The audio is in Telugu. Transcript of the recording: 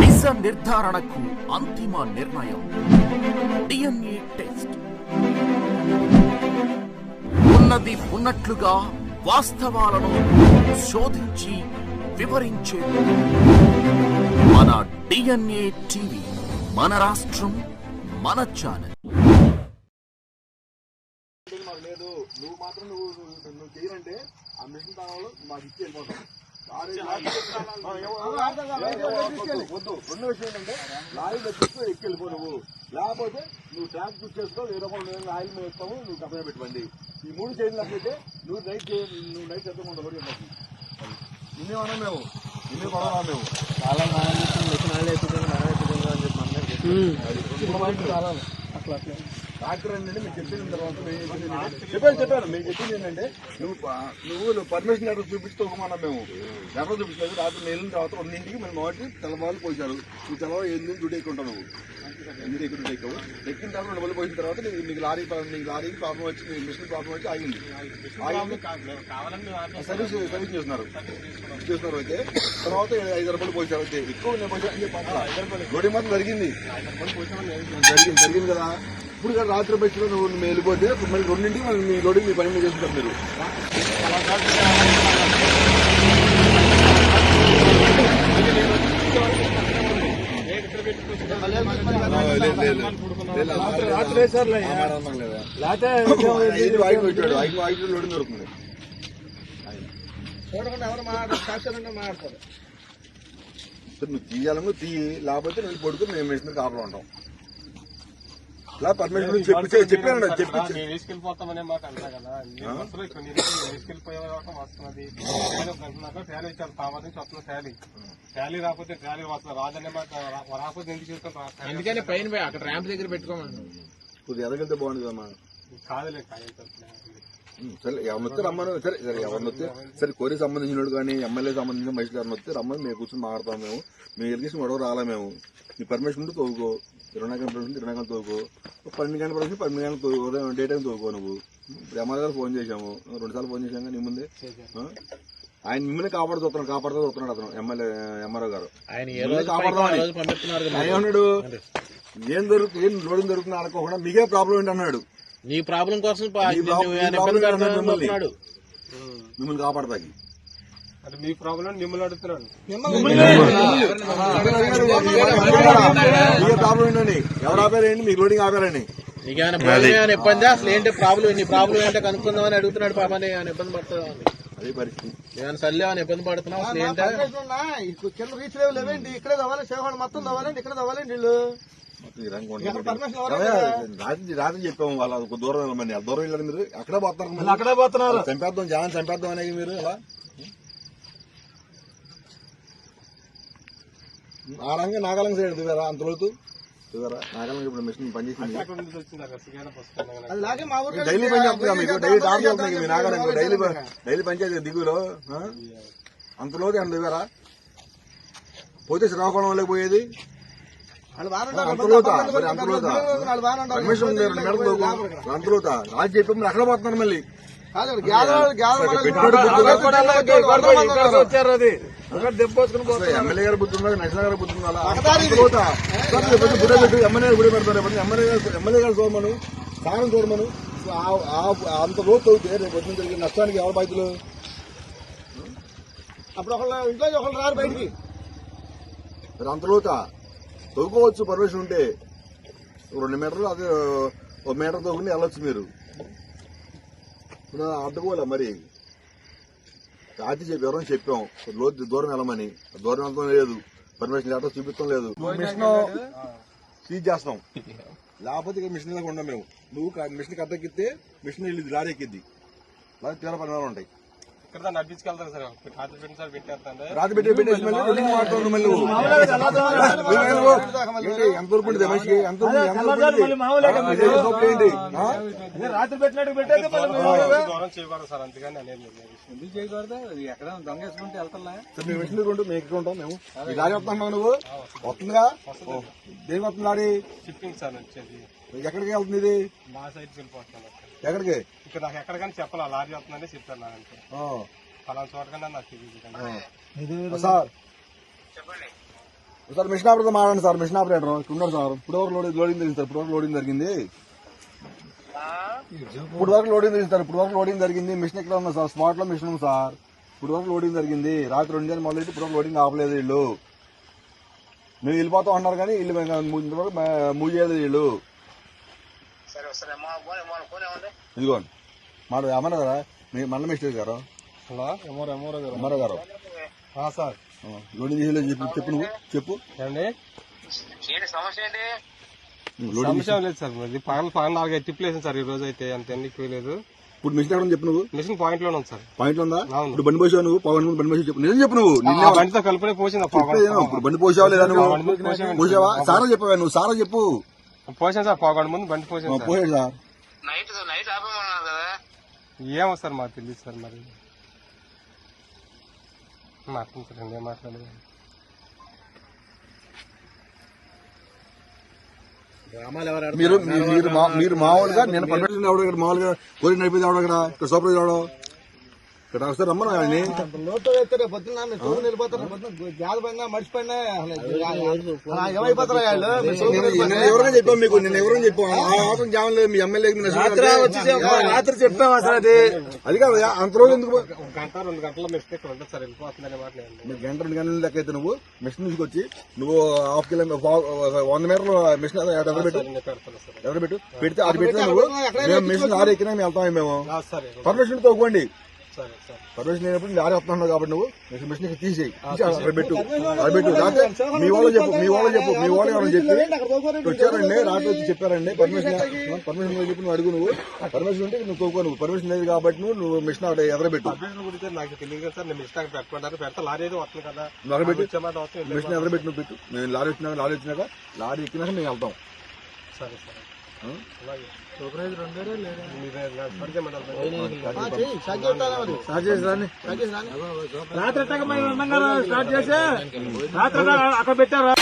నిజ నిర్ధారణకు అంతిమ నిర్ణయం. DNA test. ఉన్నది ఉన్నట్లుగా వాస్తవాలను శోధించి వివరించే. మన డిఎన్ఏ టీవీ మన రాష్ట్రం మన ఛానల్. లేదు నువ్వు మాత్రం నువ్వు నువ్వు చేయాలంటే ఆ మిషన్ తాగాలో మాకు ఇచ్చి వెళ్ళిపోతాం. వద్దు, రెండో విషయం ఏంటంటే లారీలో తీసుకుని ఎక్కి వెళ్ళిపో నువ్వు. లేకపోతే నువ్వు ట్రాక్ చూస్ చేసుకో లేదా మేము ఆయిల్ మీద ఇస్తాము నువ్వు కంపెనీ పెట్టుకోండి. ఈ మూడు చేయలేకపోతే నువ్వు నైట్ నువ్వు నైట్ చెప్తా ఉండవు కూడా చెప్పచ్చు నిన్నే ఉన్నాం మేము. నిన్నే కొనాలా మేము. డాక్టర్ ఏంటంటే మీకు చెప్పిన తర్వాత చెప్పాను చెప్పాను మీకు చెప్పింది ఏంటంటే నువ్వు నువ్వు పర్మిషన్ లెటర్ చూపించుకోమన్నా మేము. లెటర్ చూపించలేదు. రాత్రి వెళ్ళిన తర్వాత రెండింటికి మేము మొదటి తెల్లవాళ్ళు పోసారు నువ్వు తెల్లవారు ఎనిమిది డ్యూటీ ఎక్కుంటావు నువ్వు? ఎనిమిది ఎక్కువ డ్యూటీ ఎక్కువ? ఎక్కిన తర్వాత రెండు రోజులు పోసిన తర్వాత నీకు నీకు లారీ ప్రా- నీకు లారీకి ప్రాబ్లం వచ్చి నీకు మిషన్ ప్రాబ్లం వచ్చి ఆగింది. ఆగింది. సర్వీస్ సర్వీస్ చేస్తున్నారు. చేస్తున్నారు అయితే తర్వాత ఐదు రూపాయలు పోసారు అయితే ఎక్కువ నేను పోసాను అని చెప్పి గోడి మాత్రం జరిగింది. జరిగింది జరిగింది కదా. ఇప్పుడు కదా రాత్రి బస్సులో నువ్వు నువ్వు వెళ్ళిపోతే మళ్ళీ రెండింటికి మళ్ళీ మీ రోడ్డు మీ పని మీద చేస్తుంటారు మీరు. పెట్టాడు. లోడింగ్ దొరుకుతుంది. సరే నువ్వు తీయాలను తీయి. లేకపోతే నేను పడుకుని మేము మిషన్ కాపలో ఉంటాం. ఇలా పర్మిషన్ చెప్పి చెప్పాను చెప్పి నేను తీసుకెళ్ళిపోతామనే మాట అంటా కదా. వస్తున్నది. ఇచ్చారు నుంచి వస్తున్న రాకపోతే వస్తుంది రాదనే మాట రాకపోతే ఎందుకు చేసుకుంటాం ఎందుకని పైన పోయి అక్కడ ర్యాంప్ దగ్గర పెట్టుకోమన్నాను కొద్దిగా ఎదగలితే బాగుంది కాదులే ఉం, సరే ఎవరిని వస్తే రమ్మను. సరే సరే ఎవరిని వస్తే సరే కోరి సంబంధించినోడు కానీ ఎమ్మెల్యే సంబంధించిన మనిషి గారిని వస్తే రమ్మని మేము కూర్చొని మాట్లాడతాం మేము. మేము ఎరిగేసిన గొడవ రాలే మేము. నీ పర్మిషన్ ఉంటే తోవుకో. ఇరవై గంటల పర్మిషన్ ఇరవై గంటలు ఒక పన్నెండు గంటల పర్మిషన్ పన్నెండు గంటలు ఉదయం డే టైం తోవుకో నువ్వు. ఇప్పుడు ఎమ్మెల్యే గారు ఫోన్ చేశాము. రెండు సార్లు ఫోన్ చేశాం నీ ముందే? ఆయన మిమ్మల్ని కాపాడుతూ వస్తున్నాడు కాపాడుతూ వస్తున్నాడు అతను ఎమ్మెల్యే ఎంఆర్ఓ గారు. ఆయన ఏ దొరుకుతుంది ఏం లోడింగ్ దొరుకుతుంది అనుకోకుండా మీకే ప్రాబ్లం ఏంటి అన్నాడు నీ ప్రాబ్లం కోసం. మిమ్మల్ని కాపాడతాకి. అంటే మీ ప్రాబ్లం మిమ్మల్ని ప్రాబ్లం ఏంటండి? ఎవరు ఆపారండి. మీకు లోడింగ్ ఆపారండి నీకేమైనా ఇబ్బంది? అసలు ఏంటి ప్రాబ్లం? నీ ప్రాబ్లం ఏంటో కనుక్కుందామని అడుగుతున్నాడు పాపని ఏమైనా ఇబ్బంది పడుతున్నావు అదే పరిస్థితి. ఏమైనా సర్లే ఏమైనా ఇబ్బంది పడుతున్నావు? అసలు ఏంటో? కింద రీచ్ లేవు లేవేంటి? ఇక్కడే తవ్వాలి సేవలు మొత్తం తవ్వాలండి ఇక్కడ తవ్వాలండి వీళ్ళు. రాత్రి రాత్రి చెప్పాము వాళ్ళు అది దూరం దూరం వెళ్ళారు మీరు? అక్కడే పోతారు మరి. అక్కడే పోతున్నారు. చంపేద్దాం జనం చంపేద్దాం అనేది మీరు అలా? ఆ రంగా నాగలంగ సైడ్ దిగారా అంత లోతు దిగారా నాగలంగ ఇప్పుడు మిషన్ పనిచేసింది డైలీ పని చేస్తుంది మీకు డైలీ టార్గెట్ అవుతుంది మీ నాగలంగ డైలీ డైలీ పంచాయతీ దిగులో? అంత లోతు ఎంత దిగారా పోతే శ్రీకాకుళంలోకి పోయేది. అంత అంత అంత రాజు చెప్పి మీరు అక్కడ పోతున్నారు మళ్ళీ పెట్టుబడి వచ్చారు అది ఎమ్మెల్యే గారు నేషనల్ గారు పెట్టు ఎమ్మెల్యే గుడి పెడతారు. రేపు ఎమ్మెల్యే గారు ఎమ్మెల్యే గారు చూడమను సారం చూడమను అంత లోతు అవుతే రేపు వచ్చిన జరిగిన నష్టానికి ఎవరు బాధ్యులు? అప్పుడు ఒకళ్ళు ఇంట్లో ఒకళ్ళు రారు బయటికి. మరి అంత లోతా? తవ్వుకోవచ్చు పర్మిషన్ ఉంటే. రెండు మీటర్లు అదే ఒక మీటర్ తవ్వుకుని వెళ్ళొచ్చు మీరు. అడ్డుకోలే మరి? రాత్రి వివరం చెప్పాం. లోతు దూరం వెళ్ళమని. దూరం వెళ్ళడం లేదు. పర్మిషన్ లెటర్ చూపించడం లేదు. మిషన్ సీజ్ చేస్తాం. లేకపోతే ఇక మిషన్ లాగా ఉండం మేము. నువ్వు మిషన్ కట్టెక్కితే మిషన్ వెళ్ళింది లారీ ఎక్కిద్ది లారీ తీవ్ర పరిణామాలు ఉంటాయి. ఇక్కడ దాన్ని నడిపించుకెళ్తారు సార్? రాత్రి పెట్టిన సార్ పెట్టేస్తాండి. రాత్రి పెట్టి పెట్టేసి మళ్ళీ రన్నింగ్ మారుతావు మళ్ళీ. నువ్వు. ఏంటి, ఎంత వరకు ఉంటుంది మనిషికి ఎంత వరకు- ఎంత వరకు ఉంటుంది? ఇది గొప్ప ఏంటి? ఆ? రాత్రి పెట్టినట్టు పెట్టేది దూరం చేయకూడదు సార్ అందుకని అనేది సరే, మేము ఉంటూ ఉంటాం నువ్వు? వస్తుందిగా? ఓ, దేనికి వస్తుంది లారీ షిఫ్టింగ్ సార్ వచ్చేది. ఎక్కడికి వెళ్తుంది ఇది? మా సైడ్కి వెళ్ళిపోతున్నాను ఎక్కడికి? ఇక్కడ నాకు ఎక్కడికైనా చెప్పాలి లారీ వస్తుందని ఆ, ఫలానా చోటకన్నా నాకు తెలియదు కానీ. ఆ. సార్. సార్ మిషన్ ఆపరేటర్ మాట్లాడండి సార్ మిషన్ ఆపరేటర్. ఇక్కడ ఉన్నారు సార్. ఇప్పుడు వరకు లోడింగ్ లోడింగ్ జరిగింది సార్ ఇప్పుడు వరకు లోడింగ్ జరిగింది. ఇప్పుడు వరకు లోడింగ్ జరిగింది సార్ ఇప్పుడు వరకు లోడింగ్ జరిగింది. మిషన్ ఎక్కడ ఉంది సార్? స్పాట్లో మిషన్ ఉంది సార్. ఇప్పుడు వరకు లోడింగ్ జరిగింది. రాత్రి రెండు గంటలు మొదలెట్టి ఇప్పుడు వరకు లోడింగ్ ఆపలేదు వీళ్ళు. మేము వెళ్ళిపోతాం అన్నారు కానీ వీళ్ళు ఇంతవరకు మూవ్ చేయలేదు వీళ్ళు. ఇదిగోండి. మాట అమ్మరు కదా? మీ మండల మిస్టర్ గారు. హలో ఎమోరో ఎమోరో గారు. అమ్మారావు గారు? సార్. లోడింగ్ చేసేది చెప్పు చెప్పు నువ్వు చెప్పు. ఏమండి లోడింగ్ చేసి- సమస్య లేదు సార్ ఇది పగల పగల నాలుగు ఐదు టిప్లు వేసింది సార్ ఈ రోజు అయితే అంత ఎన్ని లేదు. ఇప్పుడు మిషన్ ఎక్కడ ఉంది చెప్పు నువ్వు? మిషన్ పాయింట్లోనే ఉంది సార్. పాయింట్ ఉందా? అవును. ఇప్పుడు బండి పోసావు నువ్వు పవన్ బండి పోసి చెప్పు. నిజం చెప్పు నువ్వు నిన్నే బండితో కలిపినే పోసింది ఇప్పుడు బండి పోసావా లేదా నువ్వు. పోసావా? సారా చెప్పావా నువ్వు సారా చెప్పు. పోసాను సార్ పొగ ముందు బండి ఆ, పోసాను సార్. పోయాడు సార్. ఏమో సార్ మాకు తెలియదు సార్ మరి. మాట్లాడుతుంది ఏం మాట్లాడలేదు? మీరు మీరు- మీరు మా- మీరు మామూలుగా నేను మామూలుగా కోరి నడిపేది ఎవడో ఇక్కడ ఇక్కడ సూపర్ ఎవడో ఇక్కడ వస్తారు రమ్మను ఆయన్ని. లోటు వేస్తే పొద్దున్న మీరు మర్చిపోయినా ఏమైపోతారా నేను ఎవరైనా చెప్పాను మీకు నేను ఎవరైనా చెప్పాను ఆ అవసరం జామం లేదు మీ ఎమ్మెల్యే రాత్రి చెప్పాము అసలు అది? అది కాదు అంత రోజు ఎందుకు గంట రెండు గంటల మిస్టేక్ ఉంటుంది సార్ వెళ్ళిపోతుందనే మాట లేదు. మీరు గంట రెండు గంటల లెక్క అయితే నువ్వు మిషన్ తీసుకొచ్చి నువ్వు హాఫ్ కిలోమీటర్ వంద మీటర్లు మిషన్ ఎక్కడ పెట్టు? ఎక్కడ పెట్టు? పెడితే అది పెట్టినా నువ్వు మేము మిషన్ లారీ ఎక్కినా మేము వెళ్తాం మేము. పర్మిషన్ తోకోండి పర్మిషన్ లేనప్పుడు లారీ వస్తున్నావు కాబట్టి నువ్వు మిషన్ ఇక్కడ తీసేయి. తీసి అక్కడ పెట్టు. అక్కడ పెట్టు. మీ వాళ్ళు చెప్పు మీ వాళ్ళు చెప్పు మీ వాళ్ళు ఎవరైనా చెప్పి. అక్కడ. వచ్చారండి రాత్రి వచ్చి చెప్పారండి. పర్మిషన్ పర్మిషన్ లేదు చెప్పి నువ్వు అడుగు నువ్వు. పర్మిషన్ ఉంటే నువ్వు తోకో నువ్వు పర్మిషన్ లేదు కాబట్టి నువ్వు నువ్వు మిషన్ అక్కడ ఎదరబెట్టు గురించి నాకు తెలియదు సార్ నేను మిస్టేక్ పెట్టుకుంటారు పెడతా లారీ అయితే వస్తుంది కదా. నువ్వు అక్కడ పెట్టు మిషన్ ఎదరబెట్టు నువ్వు పెట్టు. మేము లారీ వచ్చినాక లారీ వచ్చినాక లారీ ఎక్కినాక మేము వెళ్తాం. సరే సరే. రాత్రి స్టార్ట్ చేసి? రాత్రి అక్కడ పెట్టారా.